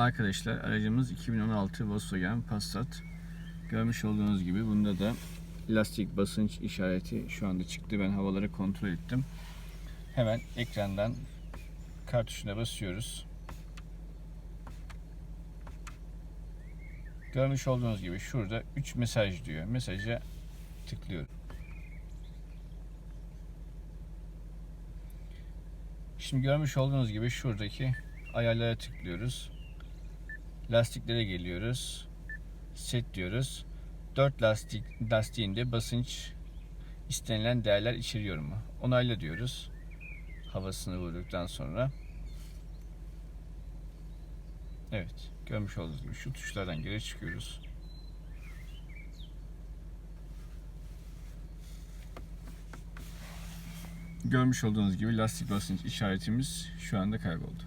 Arkadaşlar aracımız 2016 Volkswagen Passat. Görmüş olduğunuz gibi bunda da lastik basınç işareti şu anda çıktı. Ben havaları kontrol ettim. Hemen ekrandan kart tuşuna basıyoruz. Görmüş olduğunuz gibi şurada 3 mesaj diyor. Mesaja tıklıyorum. Şimdi görmüş olduğunuz gibi şuradaki ayarlara tıklıyoruz. Lastiklere geliyoruz. Set diyoruz. 4 lastik lastiğinde basınç istenilen değerler içeriyor mu? Onayla diyoruz. Havasını vurduktan sonra. Evet. Görmüş olduğunuz gibi şu tuşlardan geri çıkıyoruz. Görmüş olduğunuz gibi lastik basınç işaretimiz şu anda kayboldu.